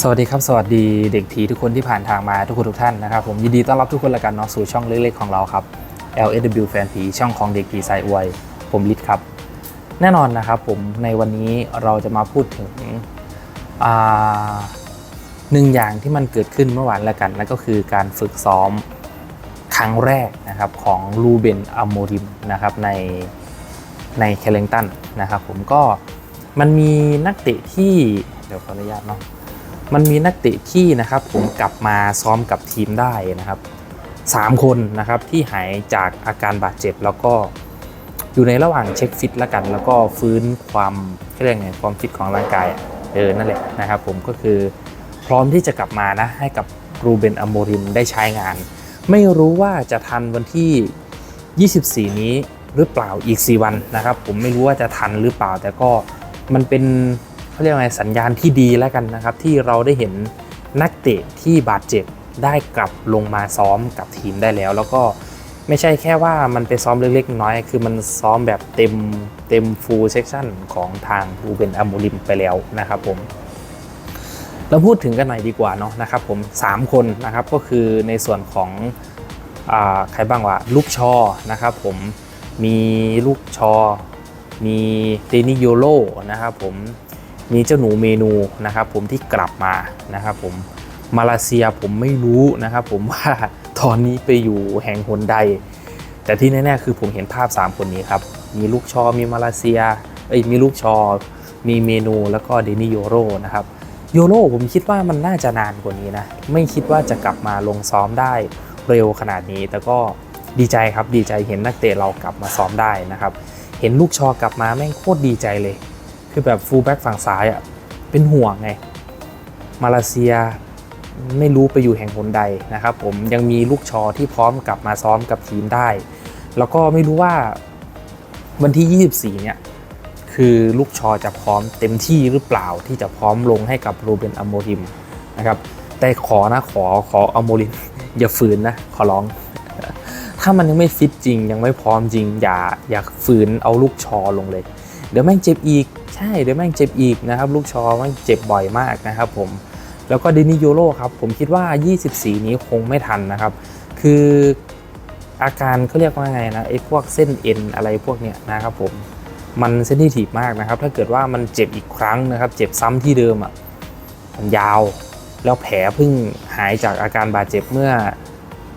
สวัสดีครับ สวัสดีเด็กทีทุกคนที่ผ่านทางมาทุกคนทุกท่านนะครับผมยินดีต้อนรับทุกคนละกันเนาะสู่ช่องเล็กๆของเราครับ LSW แฟนผีช่องของเด็กผีสายอวย ผมลิศครับ แน่นอนนะครับผมในวันนี้เราจะมาพูดถึงหนึ่งอย่างที่มันเกิดขึ้นเมื่อวานแล้วกันนั่นก็คือการฝึกซ้อมครั้งแรกนะครับของลูเบนอโมริมนะครับในในเคลเลงตันนะครับผมก็มันมีนักเตะที่เดี๋ยวขออนุญาตเนาะ มันมีนักเตะที่นะครับผมกลับมาซ้อมกับทีมได้นะครับสามคนนะครับที่หายจากอาการบาดเจ็บแล้วก็อยู่ในระหว่างเช็คฟิตแล้วกัน แล้วก็ฟื้นความเรียกไงความฟิตของร่างกายเออนั่นแหละนะครับผมก็คือพร้อมที่จะกลับมานะให้กับรูเบนอโมริมได้ใช้งาน ไม่รู้ว่าจะทันวันที่ 24 นี้หรือเปล่าอีก 4 วันนะครับ ผมไม่รู้ว่าจะทันหรือเปล่า แต่ก็มันเป็น เขาเรียกว่าไงสัญญาณที่ดีแล้วกันนะครับ ที่เราได้เห็นนักเตะที่บาดเจ็บได้กลับลงมาซ้อมกับทีมได้แล้ว แล้วก็ไม่ใช่แค่ว่ามันไปซ้อมเล็กๆน้อยคือมันซ้อมแบบเต็มเต็มฟูลเซกชันของทางรูเบนอโมริมไปแล้วนะครับผมเราพูดถึงกันหน่อยดีกว่าเนาะนะครับผม 3 คนนะครับก็คือในส่วนของอใครบ้างวะลูกชอนะครับผมมีลูกชอ มีเดนิโยโลนะครับผม มีเจ้าหนูเมนูนะครับผมที่กลับมานะครับผมมาเลเซียผมไม่รู้นะครับผมว่าตอนนี้ไปอยู่แห่งหนใด แต่ที่แน่ๆคือผมเห็นภาพ 3 คนนี้ครับ มีลูกชอมีมาเลเซียเอ้ยมีลูกชอ มีเมนูแล้วก็เดนิโยโรนะครับโยโรผมคิดว่ามันน่าจะนานกว่านี้นะ ไม่คิดว่าจะกลับมาลงซ้อมได้เร็วขนาดนี้ แต่ก็ดีใจครับดีใจเห็นนักเตะเรากลับมาซ้อมได้นะครับ เห็นลูกชอกลับมาแม่งโคตรดีใจเลย คือแบบฟูลแบ็กฝั่งซ้ายอะ เป็นห่วงไง มาเลเซียไม่รู้ไปอยู่แห่งหนใดนะครับผมยังมีลูกชอที่พร้อมกลับมาซ้อมกับทีมได้ แล้วก็ไม่รู้ว่าวันที่ 24 เนี่ย คือลูกชอจะพร้อมเต็มที่หรือเปล่าที่จะพร้อมลงให้กับรูเบนอโมริมนะครับแต่ขอนะขอขออโมริมอย่าฝืนนะขอร้อง ถ้ามันยังไม่ฟิตจริงยังไม่พร้อมจริง อย่าอย่าฝืนเอาลูกชอลงเลย เดี๋ยวแม่งเจ็บอีก ใช่เดี๋ยวแม่งเจ็บอีกนะครับลูกชอแม่งเจ็บบ่อยมากนะครับผมแล้วก็เดนิโยโรครับผมคิดว่า 24 นี้คงไม่ทันนะครับ คืออาการเขาเรียกว่าไงนะไอ้พวกเส้นเอ็นอะไรพวกเนี้ยนะครับผมมันเซนซิทีฟมากนะครับ ถ้าเกิดว่ามันเจ็บอีกครั้งนะครับ เจ็บซ้ำที่เดิมอะมันยาว แล้วแผลเพิ่งหายจากอาการบาดเจ็บเมื่อ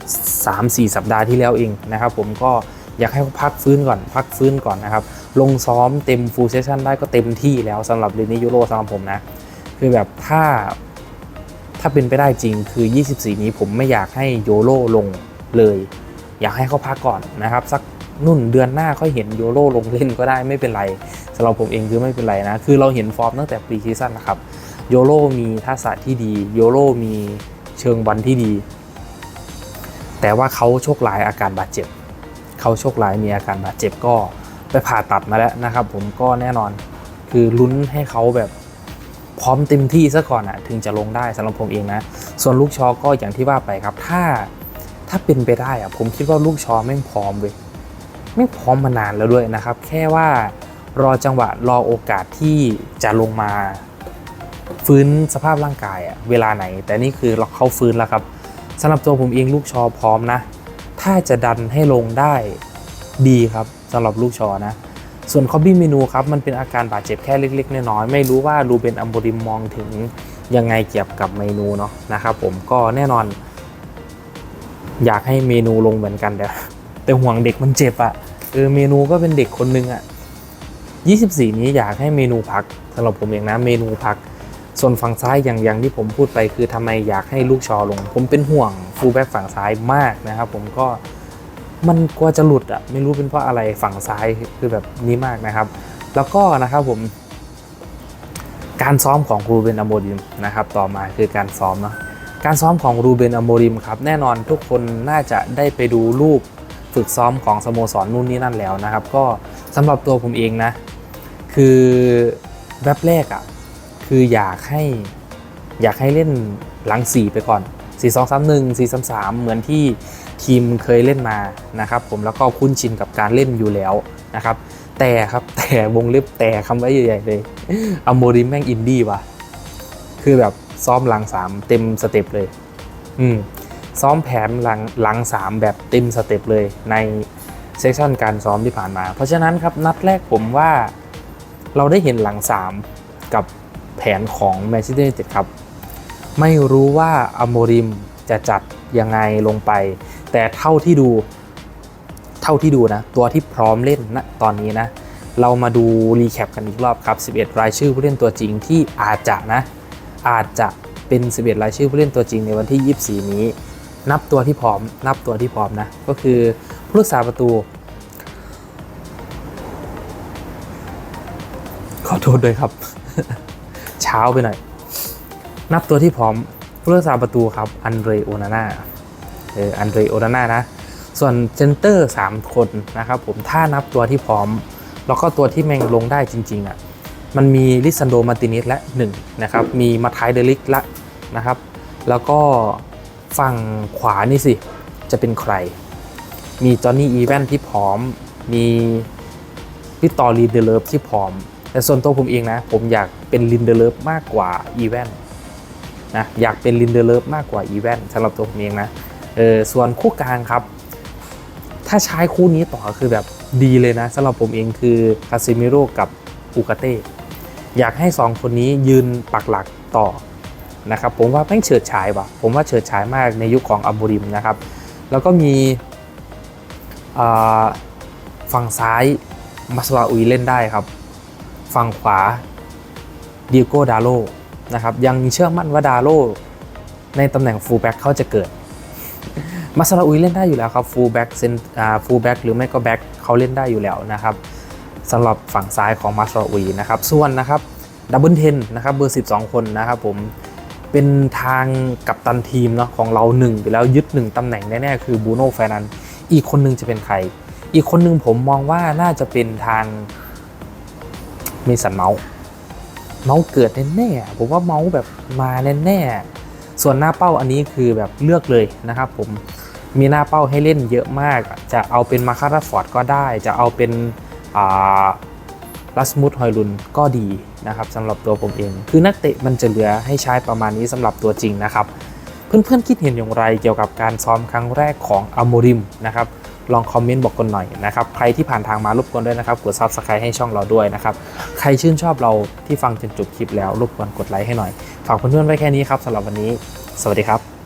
3-4 สัปดาห์ที่แล้วเองนะครับ ผมก็ อยากให้เขาพักฟื้นก่อนพักฟื้นก่อนนะครับ ลงซ้อมเต็มฟูลเซสชันได้ก็เต็มที่แล้วสำหรับเรนนี่ยูโรสำหรับผมนะ คือแบบถ้าถ้าเป็นไปได้จริงคือ 24 นี้ผมไม่อยากให้โยโรลงเลย อยากให้เขาพักก่อนนะครับ สักนุ่นเดือนหน้าค่อยเห็นโยโรลงเล่นก็ได้ไม่เป็นไรสำหรับผมเองคือไม่เป็นไรนะ คือเราเห็นฟอร์มตั้งแต่ปรีซีซั่นนะครับโยโรมีทักษะที่ดีโยโรมีเชิงบอลที่ดี แต่ว่าเขาโชคร้ายอาการบาดเจ็บ เขาโชคร้ายมีอาการบาดเจ็บก็ไปผ่าตัดมาแล้วนะครับ ผมก็แน่นอนคือลุ้นให้เขาแบบพร้อมเต็มที่ซะก่อนอะถึงจะลงได้สำหรับผมเองนะ ส่วนลูกชอก็อย่างที่ว่าไปครับ ถ้าถ้าเป็นไปได้อะผมคิดว่าลูกชอแม่พร้อมเว้ยไม่พร้อมมานานแล้วด้วยนะครับ แค่ว่ารอจังหวะรอโอกาสที่จะลงมาฟื้นสภาพร่างกายอะเวลาไหน แต่นี่คือเราเขาฟื้นแล้วครับสำหรับตัวผมเองลูกชอพร้อมนะ ถ้าจะดันให้ลงได้ดีครับสำหรับลูกชอนะ ส่วนคอบบี้เมนูครับ มันเป็นอาการบาดเจ็บแค่เล็ก ๆ น้อยๆไม่รู้ว่ารูเบนอัมโบริมมองถึงยังไงเกี่ยวกับเมนูเนาะนะครับผมก็แน่นอน อยากให้เมนูลงเหมือนกันแต่แต่ห่วงเด็กมันเจ็บอะเออเมนูก็เป็นเด็กคนนึงอะ24 นี้อยากให้เมนูพักสำหรับผมเองนะเมนูพัก ส่วนฝั่งซ้ายอย่างอย่างที่ผมพูดไปคือทำไมอยากให้ลูกชอลง ผมเป็นห่วงฟูลแบ็กฝั่งซ้ายมากนะครับผมก็มันกลัวจะหลุดอะไม่รู้เป็นเพราะอะไรฝั่งซ้ายคือแบบนี้มากนะครับ แล้วก็นะครับผม การซ้อมของรูเบนอโมริมนะครับ ต่อมาคือการซ้อมเนาะการซ้อมของรูเบนอโมริมครับแน่นอนทุกคนน่าจะได้ไปดูรูปฝึกซ้อมของสโมสรนู่นนี่นั่นแล้วนะครับ ก็สำหรับตัวผมเองนะ คือแวบแรกอะ่ะ คืออยากให้อยากให้เล่นหลัง 4 ไปก่อน 4 2 3 1 4 3 3 เหมือนที่ทีมเคยเล่นมานะครับผมแล้วก็คุ้นชินกับการเล่นอยู่แล้วนะครับ แต่ครับแต่วงเล็บแต่คำไว้ใหญ่ๆเลยอโมริมแม่งอินดี้ว่ะ คือแบบซ้อมหลังสามเต็มสเต็ปเลย อืมซ้อมแผนหลังหลังสามแบบเต็มสเต็ปเลยในเซสชั่นการซ้อมที่ผ่านมา เพราะฉะนั้นครับนัดแรกผมว่าเราได้เห็นหลังสามกับ แผนของแมนเชสเตอร์ยูไนเต็ดครับ ไม่รู้ว่าอโมริมจะจัดยังไงลงไป แต่เท่าที่ดูเท่าที่ดูนะ ตัวที่พร้อมเล่นณตอนนี้นะ เรามาดูรีแคปกันอีกรอบครับ 11 รายชื่อผู้เล่นตัวจริงที่อาจจะนะ อาจจะเป็น 11 รายชื่อผู้เล่นตัวจริงในวันที่ 24 นี้ นับตัวที่พร้อม นับตัวที่พร้อมนะ ก็คือผู้รักษาประตู ขอโทษด้วยครับ เช้าไปหน่อย นับตัวที่พร้อมผู้รักษาประตูครับ อันเดรโอนาน่าเอออันเดรโอนาน่านะ ส่วนเซนเตอร์ 3 คนนะครับผมถ้านับตัวที่พร้อม แล้วก็ตัวที่แมงลงได้จริงๆอะมันมีลิซันโดมาติเนสและ1นะครับมีมาทายเดลิกละนะครับ แล้วก็ฝั่งขวานี่สิ จะเป็นใคร มีจอห์นนี่อีแวนที่พร้อม มีพี่ตอรีนเดเลฟที่พร้อม แต่ส่วนตัวผมเองนะ ผมอยากเป็นลินเดเลฟมากกว่าอีแวนนะอยากเป็นลินเดเลฟมากกว่าอีแวนสำหรับตัวผมเองนะเออส่วนคู่กลางครับ ถ้าใช้คู่นี้ต่อคือแบบดีเลยนะสำหรับผมเองคือคาซิมิโร่กับอูกาเต้อยากให้ 2 คนนี้ยืนปักหลักต่อนะครับผมว่าแม่งเฉิดฉายว่ะผมว่าเฉิดฉายมากในยุคของอัมบูริมนะครับ แล้วก็มีฝั่งซ้ายมัสวาอุยเล่นได้ครับ ฝั่งขวาดิโก้ดาโลนะครับยังเชื่อมั่นว่าดาโลในตำแหน่งฟูลแบ็กเขาจะเกิดมาซาลาอุยเล่นได้อยู่แล้วครับฟูลแบ็กเซนฟูลแบ็กหรือไม่ก็แบ็กเขาเล่นได้อยู่แล้วนะครับสำหรับฝั่งซ้ายของมาซาลาอุยนะครับส่วนนะครับดับเบิลเทนนะครับเบอร์ 12 คนนะครับผมเป็นทางกับตันทีมเนาะของเราหนึ่งไปแล้วยึดหนึ่งตำแหน่งแน่ๆคือบูโน่แฟนันอีกคนหนึงจะเป็นใคร อีกคนหนึงผมมองว่าน่าจะเป็นทาง มีสันเมาส์เมาส์เกิดแน่ๆผมว่าเมาส์แบบมาแน่ๆส่วนหน้าเป้าอันนี้คือแบบเลือกเลยนะครับผมมีหน้าเป้าให้เล่นเยอะมาก จะเอาเป็นมาคาราฟอร์ดก็ได้ จะเอาเป็นลัสมุดฮอยลุนก็ดีนะครับสำหรับตัวผมเอง คือนักเตะมันจะเหลือให้ใช้ประมาณนี้สำหรับตัวจริงนะครับ เพื่อนๆคิดเห็นอย่างไรเกี่ยวกับการซ้อมครั้งแรกของอโมริมนะครับ ลองคอมเมนต์บอกกันหน่อยนะครับ ใครที่ผ่านทางมารบกวนด้วยนะครับ กดซับสไครต์ให้ช่องเราด้วยนะครับ ใครชื่นชอบเราที่ฟังจนจบคลิปแล้วรบกวนกดไลค์ให้หน่อย ฝากเพื่อนๆไว้แค่นี้ครับสำหรับวันนี้ สวัสดีครับ